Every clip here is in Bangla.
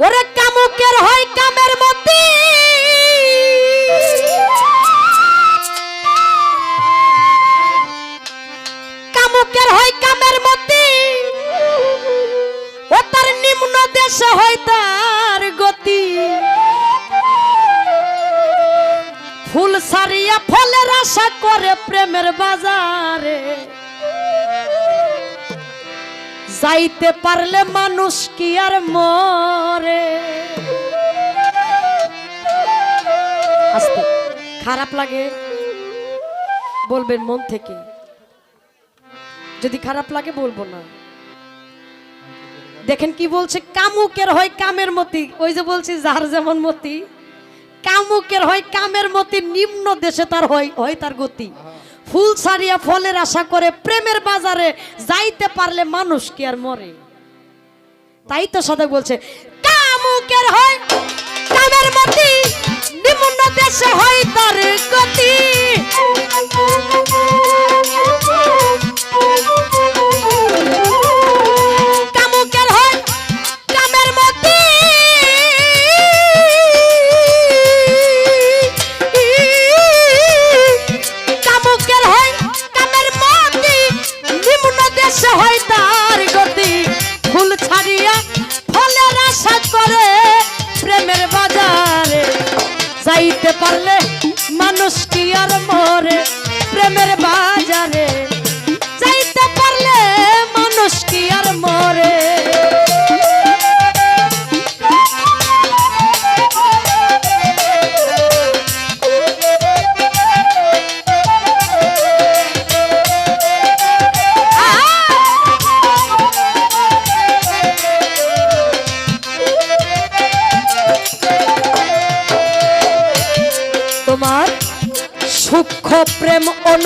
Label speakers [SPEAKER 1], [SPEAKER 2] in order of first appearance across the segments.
[SPEAKER 1] ওরে কামুকের হয় কামের মতি কামুকের হয় কামের মতি ও তার নিম্ন দেশে হয় তার গতি। ফুল সারিয়া ফলের আশা করে প্রেমের বাজারে। যাইতে পারলে মানুষ কি আর মরে? খারাপ লাগে, বলবেন মন থেকে। যদি খারাপ লাগে বলব না। দেখেন কি বলছে? কামুকের হয় কামের মতি। ওই যে বলছি, যার যেমন মতি। কামুকের হয় কামের মতি, নিম্ন দেশে তার হয় হয় তার গতি। ফুল ছাড়িয়া ফলের আশা করে প্রেমের বাজারে যাইতে পারলে মানুষ কি আর মরে? তাই তো সদা বলছে, কামুকের হয় হয় তার গতি। করে প্রেমের বাজারে। যাইতে পারলে মানুষ কি আর মরে প্রেমের বাজারে? যাইতে পারলে মানুষ কি আর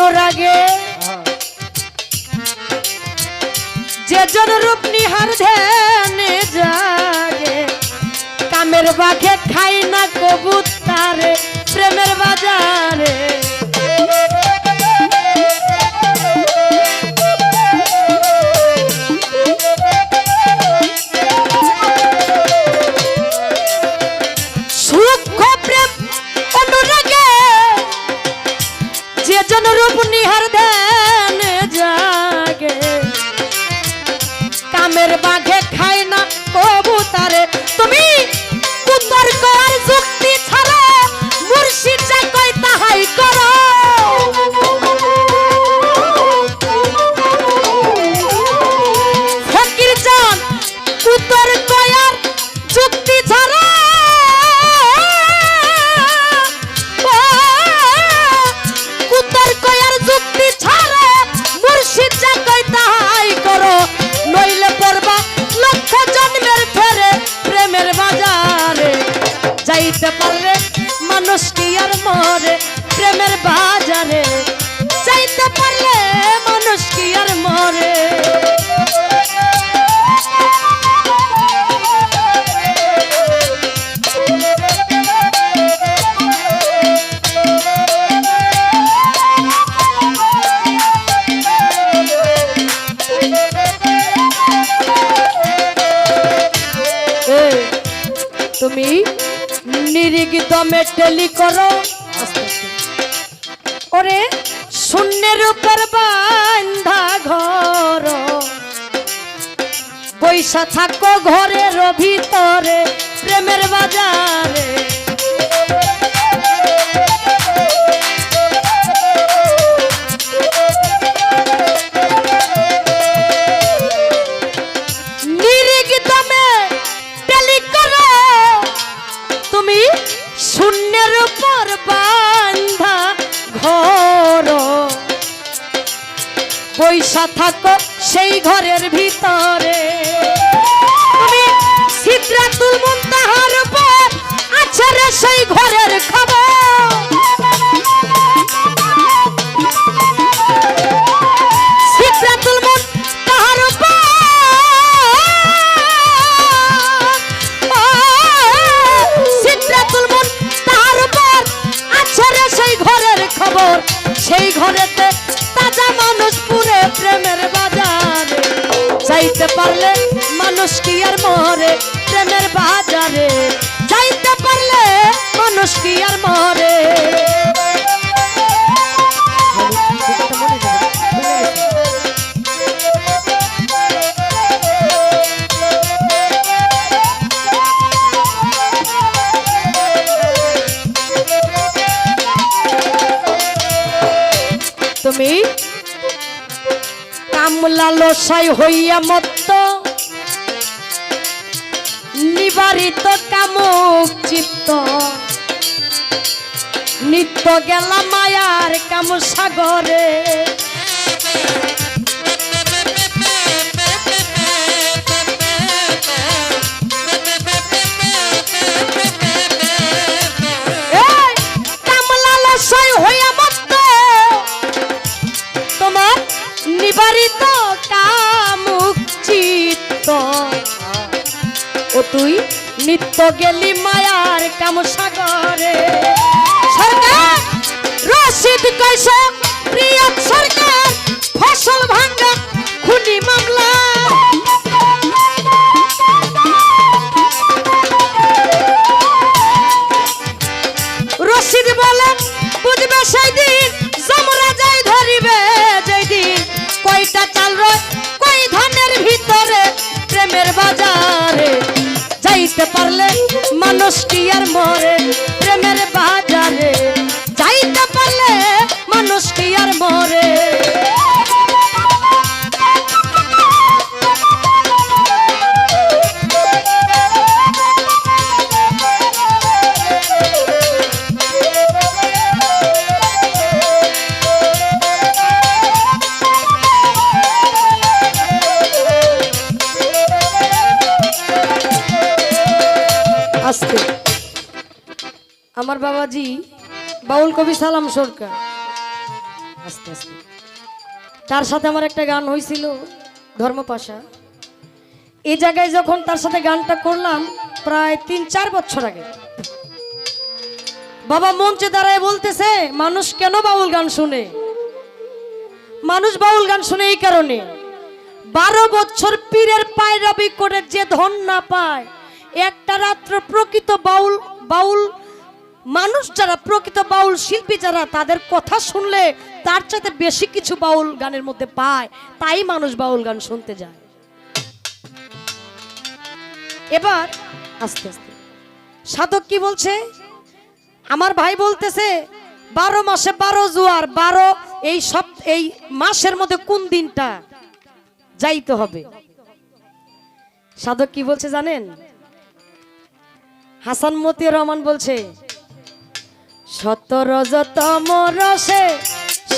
[SPEAKER 1] অনুরাগে যে জন রূপ নিহার ধ্যানে জাগে কামের বাঘে খাই না আর মরে তুমি নিরিগিত মেটেলি করো। ওরে শূন্যের উপর বান্ধা ঘর। পয়সা থাকো ঘরের ভিতরে প্রেমের বাজারে। লসাই হইয়া মত্ত। নিবারিত কামুক চিত্ত। নিত্য গেলা মায়ার কাম সাগরে। ও তুই নিত্য গেলি মায়ার কাম সাগরে সরকার, রশিদ কইছে প্রিয় সরকার, ফসল ভাঙ্গা, খুনি মামলা। রশিদ জমরা যাই ধরিবে কয়টা চাল রয় প্রেমের বাজারে, যাইতে পারলে মানুষ কি আর মরে প্রেমের বাজারে। যাইতে পারলে মানুষ কি আর মরে। আমার বাবাজি। বাউল কবি সালাম সরকার। আস্তে আস্তে। তার সাথে আমার একটা গান হয়েছিল ধর্মপাশা। এই জায়গায় যখন তার সাথে গানটা করলাম, প্রায় তিন, চার বছর আগে। বাবা মঞ্চে দাঁড়ায় বলতেছে, মানুষ কেন বাউল গান শুনে? মানুষ বাউল গান শুনে এই কারণে, বারো বছর পীরের পায়রাবি করে যে ধন না পায়, একটা রাত্র প্রকৃত বাউল বাউল মানুষ যারা প্রকৃত বাউল শিল্পী যারা, তাদের কথা শুনলে তার চাইতে বেশি কিছু বাউল গানের মধ্যে পায়। তাই মানুষ বাউল গান শুনতে যায়। এবার আস্তে আস্তে। সাধক কি বলছে? আমার ভাই বলতেছে, বারো মাসে বারো জোয়ার, বারো এই সব এই মাসের মধ্যে কোন দিনটা যাইতে হবে? সাধক কি বলছে জানেন? হাসান মতিউর রহমান বলছে শতরজতম রসে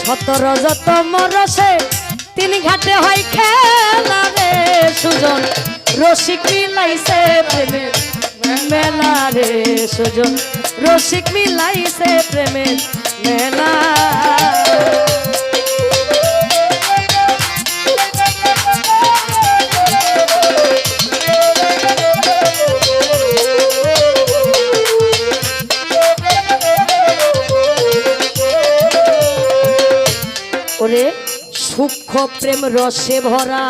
[SPEAKER 1] শতরজতম রসে তিন ঘাটে হয় খেলা রে সুজন। রসিক মিলাইছে প্রেমে, মেলা রে সুজন। রসিক মিলাইছে প্রেমে, মেলা। প্রেম রসে ভরা,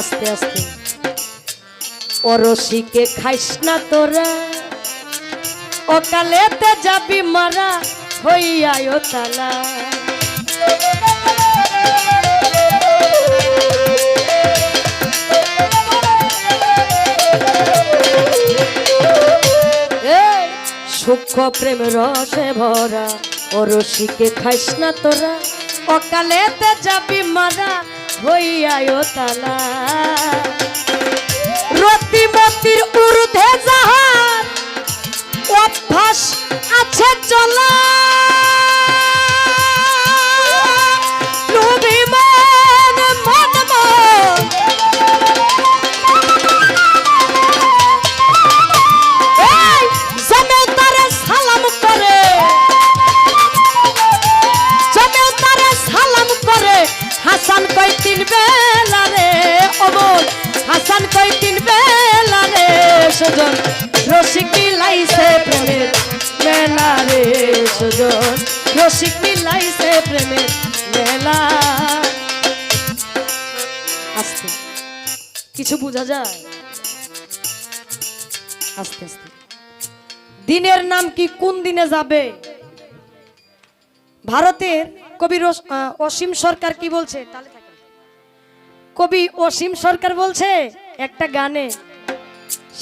[SPEAKER 1] আস্তে আস্তে। অরসিকে খাইস না তোরা, অকালেতে যাবি মারা হইয়ায় তালা। সূক্ষ্ম প্রেম রসে ভরা অরসিকে খাইস না তোরা অকালেতে যাবি মারা হইয়ায় তালা। রতিমতির উর্ধে যাহার অভ্যাস আছে চলা। সুজন, রসিক মিলাইছে প্রেমের মেলা রে সুজন। রসিক মিলাইছে প্রেমের মেলা। আস্তে। কিছু বোঝা যায়? আস্তে আস্তে। দিনের নাম কি কোন দিনে যাবে? ভারতের কবি অসীম সরকার কি বলছে? কবি অসীম সরকার বলছে, একটা গানে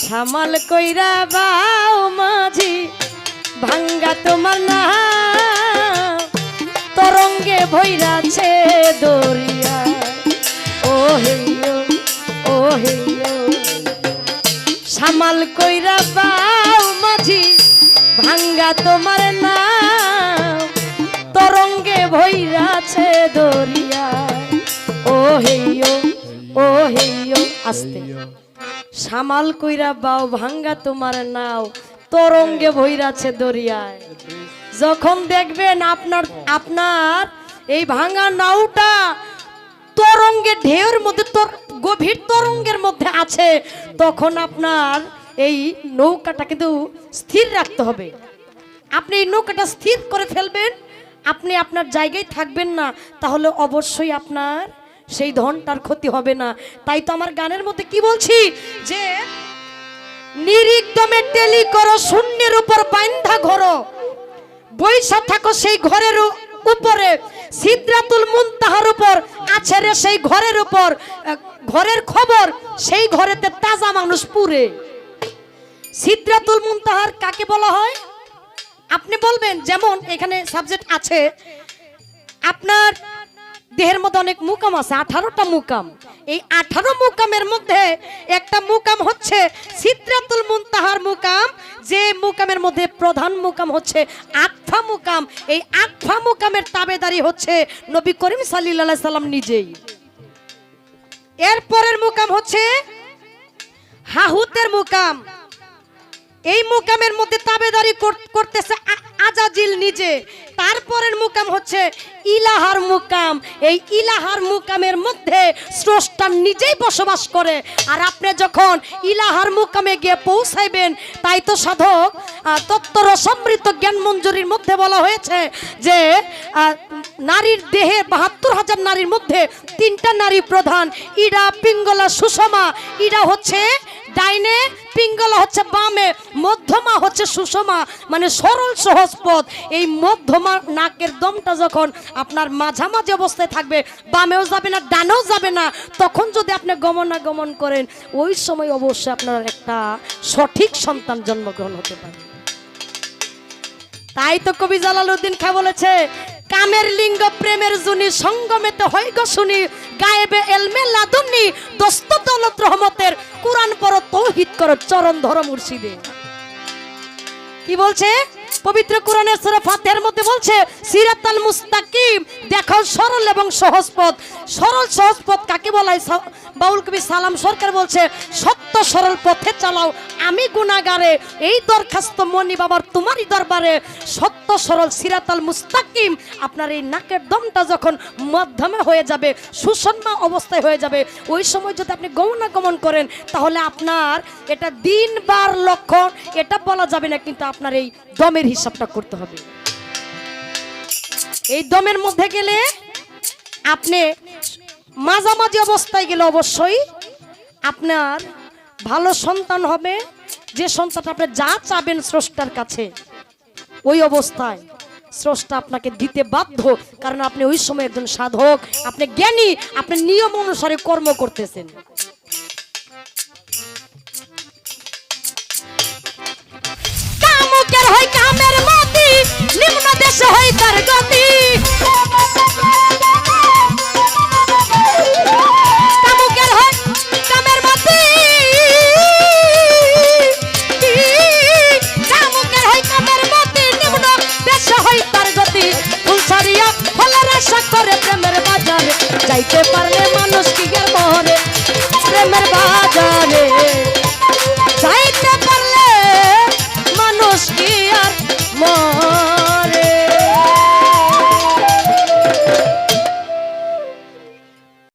[SPEAKER 1] সামাল কইরা বাও মাঝি, ভাঙ্গা তোমার না তরঙ্গে ভৈরাছে দরিয়া। ও হেইয়ো ও। হেইয়ো সামাল কইরা বাও মাঝি, ভাঙ্গা তোমার না তরঙ্গে ভৈরাছে দরিয়া। ও হেইয়ো ও হেইয়ো আস্তে সামাল কইরা বাও, ভাঙ্গা তোমার নাও, তরঙ্গে ভৈরাছে দরিয়ায়। যখন দেখবেন আপনার আপনার এই ভাঙা নাওটা তরঙ্গে ঢেউর মধ্যে গভীর তরঙ্গের মধ্যে আছে, তখন আপনার এই নৌকাটা কিন্তু স্থির রাখতে হবে। আপনি এই নৌকাটা স্থির করে ফেলবেন, আপনি আপনার জায়গায় থাকবেন না, তাহলে অবশ্যই আপনার সেই ধনটার ক্ষতি হবে না। তাই তো আমার গানের মধ্যে কি বলছি? যে নিরিকদমে টেলি করো, শূন্যের উপর বাইন্ধা ঘরো। বৈশা থাকো সেই ঘরের উপরে। সিদ্রাতুল মুনতাহার উপর আছে রে সেই ঘরের উপর। ঘরের খবর, সেই ঘরেতে তাজা মানুষ পুরে সিদ্রাতুল মুনতাহার কাকে বলা হয়? আপনি বলবেন, যেমন এখানে সাবজেক্ট আছে। আপনার দেহের মধ্যে অনেক মুকাম আছে, আঠারোটা মুকাম। এই আঠারো মুকামের মধ্যে একটা মুকাম হচ্ছে সিদ্রাতুল মুনতাহার মুকাম, যে মুকামের মধ্যে প্রধান মুকাম হচ্ছে আকফা মুকাম। এই আকফা মুকামের তাবেদারি হচ্ছে নবী করিম সাল্লাল্লাহু সাল্লাম নিজেই। এরপরের মুকাম হচ্ছে হাহুতের মুকাম। এই মুকামের মধ্যে তাবেদারি কর- করতেছে আজাজিল নিজে। তারপরের মুকাম হচ্ছে ইলাহার মুকাম। এই ইলাহার মুকামের মধ্যে স্রষ্টা নিজেই বসবাস করে। আর আপনি যখন ইলাহার মুকামে গিয়ে পৌঁছাইবেন, তাই তো সাধক তত্ত্বর সমৃদ্ধ জ্ঞান মঞ্জুরির মধ্যে বলা হয়েছে যে নারীর দেহে বাহাত্তর হাজার নারীর মধ্যে তিনটা নারী প্রধান। ইরা পিঙ্গলা, সুষমা। ইরা হচ্ছে ডাইনে, পিঙ্গলা হচ্ছে বামে, মধ্যমা হচ্ছে সুষমা। মানে সরল, সহজ পথ। এই মধ্যমা নাকের দমটা যখন আপনার মাঝামাঝি অবস্থায় থাকবে, বামেও যাবে না, ডানেও যাবে না, তখন যদি আপনি গমনাগমন করেন, ওই সময় অবশ্যই আপনার একটা সঠিক সন্তান জন্মগ্রহণ হতে পারে। তাই তো কবি জালালউদ্দিন খা বলেছে কামের লিঙ্গ প্রেমের জুনি সঙ্গমেতে হয় গো শুনি, গায়েবে এলমে লাদুনি, দস্ত দলত রহমতের কোরআন পর তৌহিদ করো, চরণ ধর মুর্শিদে। কি বলছে? পবিত্র কোরআনের সূরা ফাতিহার মধ্যে বলছে, সিরাতাল মুস্তাকিম, দেখো সরল এবং সহজ পথ। সরল, সহজ পথ কাকে বলা হয়? বাউল কবি সালাম সরকার বলছে, সত্য, সরল পথে চালাও, আমি গুনাগারে এই দরখাস্ত মনি বাবার তোমারই দরবারে। সত্য, সরল, সিরাতাল মুস্তাকিম, আপনার এই নাকের দমটা যখন মাধ্যমে হয়ে যাবে সুষমা অবস্থায় হয়ে যাবে, ওই সময় যদি আপনি গমনাগমন করেন, তাহলে আপনার এটা দিনবার লক্ষণ, এটা বলা যাবে না, কিন্তু আপনার এই দমের হিসাবটা করতে হবে। এই দমের মধ্যে গেলে আপনি মাঝামাঝি অবস্থায় গেলে অবশ্যই আপনার ভালো সন্তান হবে। যে সন্তানটা আপনি যা চাবেন স্রষ্টার কাছে, ওই অবস্থায় স্রষ্টা আপনাকে দিতে বাধ্য। কারণ আপনি ওই সময় একজন সাধক, আপনি জ্ঞানী, আপনি নিয়ম অনুসারে কর্ম করতেছেন। দেশে হয় তার গতি